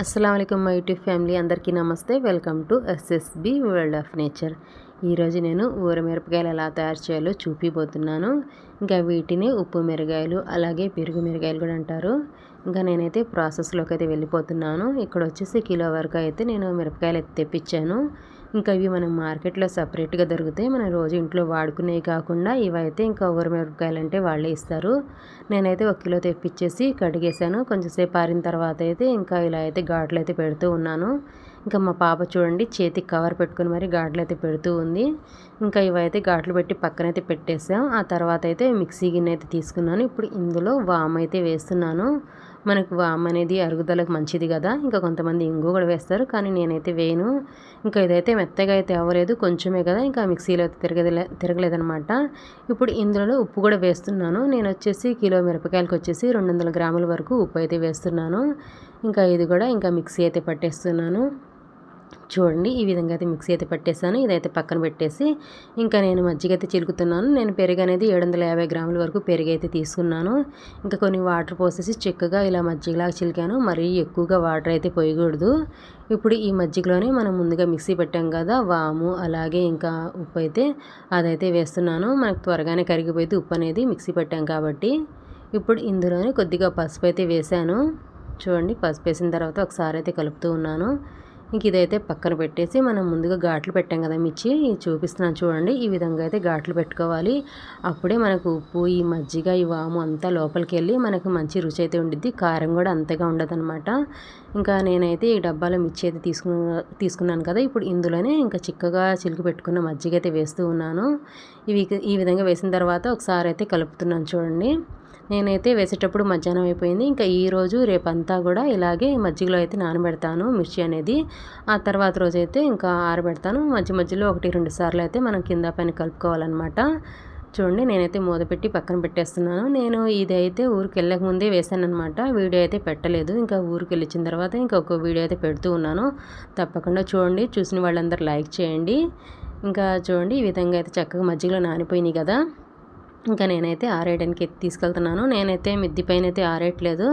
అస్సలం my YouTube family. అందరికీ నమస్తే. Welcome to SSB world of nature. ఈరోజు నేను ఊర మిరపకాయలు ఎలా తయారు చేయాలో చూపిపోతున్నాను ఇంకా వీటిని ఉప్పు మిరగాయలు అలాగే పెరుగు మిరగాయలు కూడా అంటారు. ఇంకా నేనైతే ప్రాసెస్లోకి అయితే వెళ్ళిపోతున్నాను. ఇక్కడ వచ్చేసి కిలో వరకు అయితే నేను మిరపకాయలు అయితే తెప్పించాను. ఇంకా ఇవి మనం మార్కెట్లో సపరేట్గా దొరుకుతాయి మనం రోజు ఇంట్లో వాడుకునేవి కాకుండా ఇవైతే ఇంకా ఊరమిరపకాయలు అంటే వాళ్ళే ఇస్తారు. నేనైతే ఒక కిలో తెప్పించేసి కడిగేసాను కొంచెంసేపు ఆరిన తర్వాత అయితే ఇంకా ఇలా అయితే ఘాట్లు అయితే పెడుతూ ఉన్నాను. ఇంకా మా పాప చూడండి చేతికి కవర్ పెట్టుకుని మరి ఘాట్లు అయితే పెడుతూ ఉంది. ఇంకా ఇవైతే ఘాట్లు పెట్టి పక్కనైతే పెట్టేసాం. ఆ తర్వాత అయితే మిక్సీ గిన్నె అయితే తీసుకున్నాను. ఇప్పుడు ఇందులో వామ్ అయితే వేస్తున్నాను. మనకు వామ్ అనేది అరుగుదలకు మంచిది కదా. ఇంకా కొంతమంది ఇంగు కూడా వేస్తారు. కానీ నేనైతే వేయను. ఇంకా ఇదైతే మెత్తగా అయితే అవ్వలేదు. కొంచెమే కదా. ఇంకా మిక్సీలో అయితే తిరగలే తిరగలేదనమాట ఇప్పుడు ఇందులో ఉప్పు కూడా వేస్తున్నాను. నేను వచ్చేసి కిలో మిరపకాయలకు వచ్చేసి రెండు వందల గ్రాముల వరకు ఉప్పు అయితే వేస్తున్నాను. ఇంకా ఇది కూడా ఇంకా మిక్సీ అయితే పట్టేస్తున్నాను. చూడండి ఈ విధంగా అయితే మిక్సీ అయితే పట్టేశాను. ఇదైతే పక్కన పెట్టేసి ఇంకా నేను మజ్జిగ అయితే చిలుకుతున్నాను. నేను పెరుగు అనేది ఏడు వందల యాభై గ్రాముల వరకు పెరుగు అయితే తీసుకున్నాను. ఇంకా కొన్ని వాటర్ పోసేసి చిక్కగా ఇలా మజ్జిగలాగా చిలికాను. మరీ ఎక్కువగా వాటర్ అయితే పోయకూడదు. ఇప్పుడు ఈ మజ్జిగలోనే మనం ముందుగా మిక్సీ పెట్టాం కదా వాము అలాగే ఇంకా ఉప్పు అయితే అదైతే వేస్తున్నాను. మనకు త్వరగానే కరిగిపోయింది ఉప్పు అనేది మిక్సీ పెట్టాం కాబట్టి. ఇప్పుడు ఇందులోనే కొద్దిగా పసుపు అయితే వేసాను చూడండి పసుపు వేసిన తర్వాత ఒకసారి అయితే కలుపుతూ ఉన్నాను. ఇంక ఇదైతే పక్కన పెట్టేసి మనం ముందుగా ఘాట్లు పెట్టాం కదా మిర్చి చూపిస్తున్నాను చూడండి. ఈ విధంగా అయితే ఘాట్లు పెట్టుకోవాలి. అప్పుడే మనకు ఉప్పు ఈ మజ్జిగ ఈ వాము అంతా లోపలికి వెళ్ళి మనకు మంచి రుచి అయితే ఉండిద్ది. కారం కూడా అంతగా ఉండదన్నమాట. ఇంకా నేనైతే ఈ డబ్బాలో మిర్చి అయితే తీసుకున్న తీసుకున్నాను కదా. ఇప్పుడు ఇందులోనే ఇంకా చిక్కగా చిలుకు పెట్టుకున్న మజ్జిగ అయితే వేస్తూ ఉన్నాను. ఇవి ఈ విధంగా వేసిన తర్వాత ఒకసారి అయితే కలుపుతున్నాను చూడండి. నేనైతే వేసేటప్పుడు మధ్యాహ్నం అయిపోయింది. ఇంకా ఈరోజు రేపంతా కూడా ఇలాగే మజ్జిగలో అయితే నానబెడతాను. మిర్చి అనేది ఆ తర్వాత రోజు అయితే ఇంకా ఆరబెడతాను. మధ్య మధ్యలో ఒకటి రెండు సార్లు అయితే మనం కింద పైన కలుపుకోవాలన్నమాట. చూడండి నేనైతే మూత పెట్టి పక్కన పెట్టేస్తున్నాను. నేను ఇది అయితే ఊరికి వెళ్ళక ముందే వేసానమాట వీడియో అయితే పెట్టలేదు. ఇంకా ఊరికి వెళ్ళిన తర్వాత ఇంకొక వీడియో అయితే పెడుతూ ఉన్నాను. తప్పకుండా చూడండి. చూసిన వాళ్ళందరూ లైక్ చేయండి. ఇంకా చూడండి ఈ విధంగా అయితే చక్కగా మజ్జిగలో నానిపోయినాయి కదా. ఇంకా నేనైతే ఆరేయడానికి ఎత్తి తీసుకెళ్తున్నాను. నేనైతే మిద్ది పైన అయితే ఆరేయట్లేదు.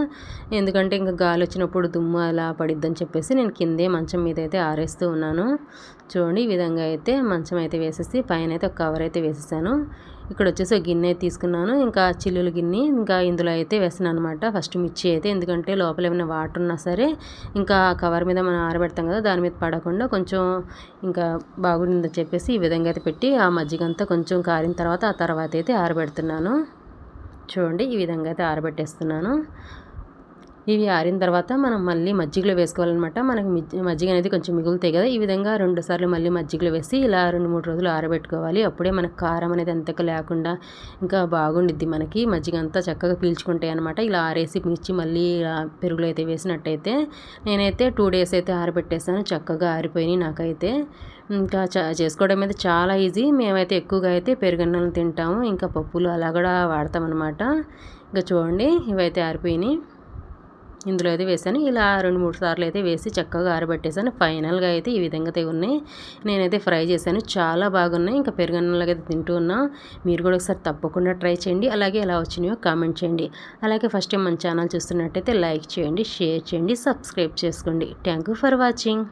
ఎందుకంటే ఇంకా గాలి వచ్చినప్పుడు దుమ్ము అలా పడిద్దని చెప్పేసి నేను కిందే మంచం మీద అయితే ఆరేస్తూ ఉన్నాను. చూడండి ఈ విధంగా అయితే మంచం అయితే వేసేసి పైన అయితే ఒక కవర్ అయితే వేసేసాను. ఇక్కడ వచ్చేసి గిన్నె తీసుకున్నాను. ఇంకా చిల్లుల గిన్నె ఇంకా ఇందులో అయితే వేసాను అనమాట ఫస్ట్ మిర్చి అయితే ఎందుకంటే లోపల ఏమైనా వాటర్ ఉన్నా సరే ఇంకా కవర్ మీద మనం ఆరబెడతాం కదా దాని మీద పడకుండా కొంచెం ఇంకా బాగుండిందని చెప్పేసి ఈ విధంగా అయితే పెట్టి ఆ మజ్జిగంతా కొంచెం కారిన తర్వాత ఆ తర్వాత అయితే ఆరబెడుతున్నాను. చూడండి ఈ విధంగా అయితే ఆరబెట్టేస్తున్నాను. ఇవి ఆరిన తర్వాత మనం మళ్ళీ మజ్జిగలో వేసుకోవాలన్నమాట. మనకి మజ్జిగ అనేది కొంచెం మిగులుతాయి కదా. ఈ విధంగా రెండు సార్లు మళ్ళీ మజ్జిగలో వేసి ఇలా రెండు మూడు రోజులు ఆరబెట్టుకోవాలి. అప్పుడే మనకు కారం అనేది అంతక లేకుండా ఇంకా బాగుండిద్ది మనకి. మజ్జిగ అంతా చక్కగా పీల్చుకుంటాయి అనమాట ఇలా ఆరేసి మిర్చి మళ్ళీ పెరుగులో అయితే వేసినట్టయితే నేనైతే టూ డేస్ అయితే ఆరబెట్టేసాను. చక్కగా ఆరిపోయినాయి నాకైతే. ఇంకా చేసుకోవడం అయితే చాలా ఈజీ. మేమైతే ఎక్కువగా అయితే పెరుగన్నం తింటాము. ఇంకా పప్పులు అలా కూడా వాడతామన్నమాట. ఇంకా చూడండి ఇవైతే ఆరిపోయినాయి. ఇందులో అయితే వేసాను ఇలా రెండు మూడు సార్లు అయితే వేసి చక్కగా ఆరబెట్టేసాను ఫైనల్గా అయితే ఈ విధంగా అయితే ఉన్నాయి. నేనైతే ఫ్రై చేశాను. చాలా బాగున్నాయి. ఇంకా పెరుగన్నలాగా అయితే తింటూ ఉన్నా. మీరు కూడా ఒకసారి తప్పకుండా ట్రై చేయండి. అలాగే ఎలా వచ్చినాయో కామెంట్ చేయండి. అలాగే ఫస్ట్ టైం మన ఛానల్ చూస్తున్నట్టయితే లైక్ చేయండి షేర్ చేయండి సబ్స్క్రైబ్ చేసుకోండి. Thank for watching.